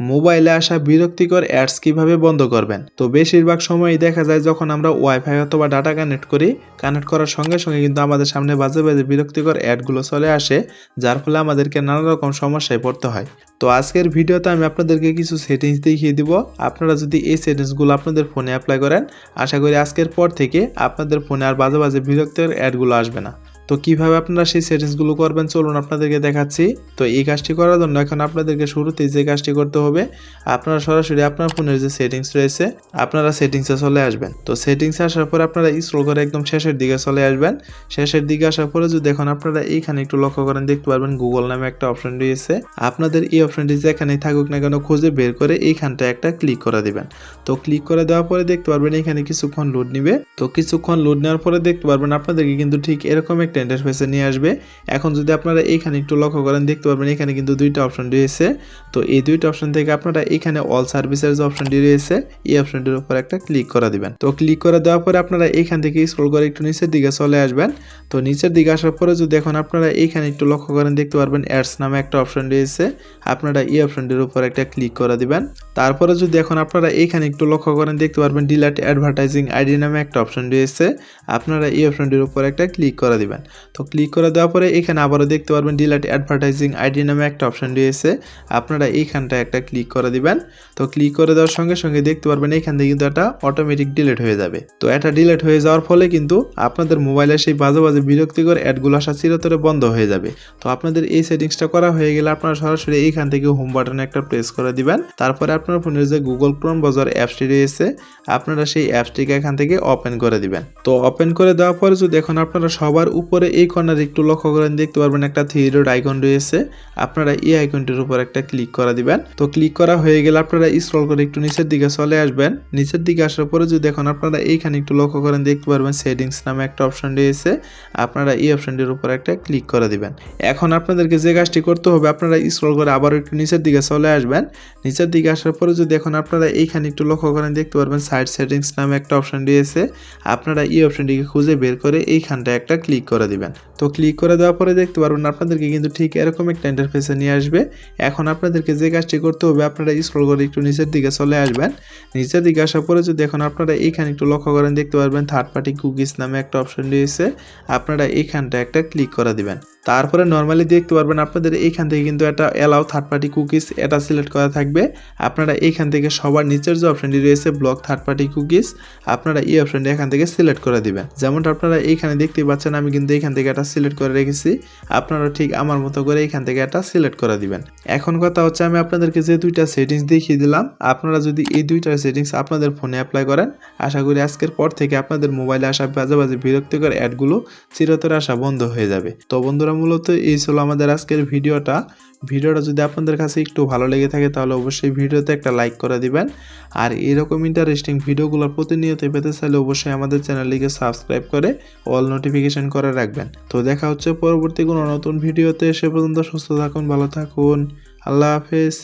মোবাইলে আসা বিরক্তিকর অ্যাডস কীভাবে বন্ধ করবেন? তো বেশিরভাগ সময়ই দেখা যায় যখন আমরা ওয়াইফাই অথবা ডাটা কানেক্ট করি কানেক্ট করার সঙ্গে সঙ্গে কিন্তু আমাদের সামনে বাজে বাজে বিরক্তিকর অ্যাডগুলো চলে আসে, যার ফলে আমাদেরকে নানা রকম সমস্যায় পড়তে হয়। তো আজকের ভিডিওতে আমি আপনাদেরকে কিছু সেটিংস দেখিয়ে দিব। আপনারা যদি এই সেটিংসগুলো আপনাদের ফোনে অ্যাপ্লাই করেন, আশা করি আজকের পর থেকে আপনাদের ফোনে আর বাজে বাজে বিরক্তিকর অ্যাডগুলো আসবে না। তো কীভাবে আপনারা সেই সেটিংসগুলো করবেন? চলুন আপনাদেরকে দেখাচ্ছি। তো এই কাজটি করার জন্য এখন আপনাদেরকে শুরুতেই যে কাজটি করতে হবে, আপনারা সরাসরি আপনার ফোনের যে সেটিংস রয়েছে, আপনারা সেটিংসে চলে আসবেন। তো সেটিংসে আসার পর আপনারা স্ক্রল করে একদম শেষের দিকে চলে আসবেন। শেষের দিকে আসার পরে যদি এখন আপনারা এইখানে একটু লক্ষ্য করেন, দেখতে পারবেন গুগল নামে একটা অপশন রয়েছে। আপনাদের এই অপশনটি যেখানেই থাকুক না কেন, খুঁজে বের করে এইখানটা একটা ক্লিক করে দিবেন। তো ক্লিক করে দেওয়ার পরে দেখতে পারবেন এখানে কিছুক্ষণ লোড নিবে। তো কিছুক্ষণ লোড নেওয়ার পরে দেখতে পারবেন আপনাদেরকে কিন্তু ঠিক এরকম একটা ইন্টারফেসে নিয়ে আসবে। এখন যদি আপনারা এইখানে একটু লক্ষ্য করেন, দেখতে পারবেন এখানে কিন্তু দুইটা অপশন রয়েছে। তো এই দুইটা অপশন থেকে আপনারা এখানে অল সার্ভিসের যে অপশনটি রয়েছে, এই অপশনটির উপর একটা ক্লিক করে দিবেন। তো ক্লিক করে দেওয়ার পরে আপনারা এইখান থেকে স্ক্রল করে একটু নিচের দিকে চলে আসবেন। তো নিচের দিকে আসার পরে যদি এখন আপনারা এইখানে একটু লক্ষ্য করেন, দেখতে পারবেন অ্যাডস নামে একটা অপশন রয়েছে। আপনারা এই অপশনটির উপর একটা ক্লিক করে দিবেন। তারপরে যদি এখন আপনারা এইখানে একটু লক্ষ্য করেন, দেখতে পারবেন ডিলাট অ্যাডভার্টাইজিং আইডি নামে একটা অপশন রয়েছে। আপনারা এই অপশনটির উপর একটা ক্লিক করে দিবেন। তো ক্লিক করে দেওয়ার পরে এখানে আবারও দেখতে পারবেন ডিলাট অ্যাডভার্টাইজিং আইডি নামে একটা অপশন রয়েছে। আপনারা এইখানটা একটা ক্লিক করে দিবেন। তো ক্লিক করে দেওয়ার সঙ্গে সঙ্গে দেখতে পারবেন এখান থেকে কিন্তু এটা অটোমেটিক ডিলিট হয়ে যাবে। তো এটা ডিলিট হয়ে যাওয়ার ফলে কিন্তু আপনাদের মোবাইলে সেই বাজে বাজে বিরক্তিকর অ্যাডগুলো আসা চিরতরে বন্ধ হয়ে যাবে। তো আপনাদের এই সেটিংসটা করা হয়ে গেলে আপনারা সরাসরি এইখান থেকে হোম বাটনে একটা প্রেস করে দিবেন। তারপরে আপনার ফোনের যে গুগল ক্রোম বাজার অ্যাপসটি রয়েছে, আপনারা সেই অ্যাপসটিকে এখান থেকে ওপেন করে দিবেন। তো ওপেন করে দেওয়ার পরে যদি এখন আপনারা সবার উপরে এই কর্নারে একটু লক্ষ্য করেন, দেখতে পারবেন একটা থ্রি ডট আইকন রয়েছে। আপনারা এই আইকনটির উপর একটা ক্লিক করা দিবেন। তো ক্লিক করা হয়ে গেলে আপনারা স্ক্রল করে একটু নিচের দিকে চলে আসবেন। নিচের দিকে আসার পরে যদি এখন আপনারা এইখানে একটু লক্ষ্য করেন, দেখতে পারবেন সেটিংস নামে একটা অপশন রয়েছে। আপনারা এই অপশনটির উপর একটা ক্লিক করে দিবেন। এখন আপনাদেরকে যে কাজটি করতে হবে, আপনারা স্ক্রল করে আবার একটু নিচের দিকে চলে আসবেন। নিচের দিকে আসার পরে যদি এখন আপনারা এইখানে একটু লক্ষ্য করেন, দেখতে পারবেন সাইড সেটিংস নামে একটা অপশন রয়েছে। আপনারা এই অপশনটিকে খুঁজে বের করে এইখানটা একটা ক্লিক করে দিবেন। তো ক্লিক করে দেওয়ার পরে দেখতে পারবেন আপনাদেরকে কিন্তু ঠিক এরকম একটা ইন্টারফেসে নিয়ে আসবে। এখন আপনাদেরকে যে কাজটি করতে হবে, আপনারা স্ক্রল করে একটু নিচের দিকে চলে আসবেন। নিচের দিকে আসার পরে যদি এখন আপনারা এইখানে একটু লক্ষ্য করেন, দেখতে পারবেন থার্ড পার্টি কুকিজ নামে একটা অপশন রয়েছে। আপনারা এইখানটা একটা ক্লিক করে দিবেন। তারপরে নর্মালি দেখতে পারবেন আপনাদের এইখান থেকে কিন্তু একটা অ্যালাউ থার্ড পার্টি কুকিজ এটা সিলেক্ট করা থাকবে। আপনারা এইখান থেকে সবার নিচের যে অপশনটি রয়েছে ব্লক থার্ড পার্টি কুকিজ আপনারা এই অপশনটি এখান থেকে সিলেক্ট করে দিবেন। যেমনটা আপনারা এইখানে দেখতে পাচ্ছেন, আমি কিন্তু এইখান থেকে এটা সিলেক্ট করে রেখেছি। আপনারা ঠিক আমার মতো করে এখান থেকে এটা সিলেক্ট করে দিবেন। এখন কথা হচ্ছে আমি আপনাদেরকে যে দুইটা সেটিংস দেখিয়ে দিলাম, আপনারা যদি এই দুইটা সেটিংস আপনাদের ফোনে অ্যাপ্লাই করেন, আশা করি আজকের পর থেকে আপনাদের মোবাইলে আসা বাজে বাজে বিরক্তিকর অ্যাডগুলো চিরতরে আসা বন্ধ হয়ে যাবে। তো বন্ধুরা, মূলত এই ছিল আমাদের আজকের ভিডিওটা ভিডিওটা যদি আপনাদের কাছে একটু ভালো লেগে থাকে, তাহলে অবশ্যই ভিডিওতে একটা লাইক করে দিবেন। আর এরকম ইন্টারেস্টিং ভিডিওগুলো প্রতিনিয়ত পেতে চাইলে অবশ্যই আমাদের চ্যানেলটিকে সাবস্ক্রাইব করে অল নোটিফিকেশন করে রাখবেন। তো দেখা হচ্ছে পরবর্তী কোনো নতুন ভিডিওতে। সে পর্যন্ত সুস্থ থাকুন, ভালো থাকুন। আল্লাহ হাফেজ।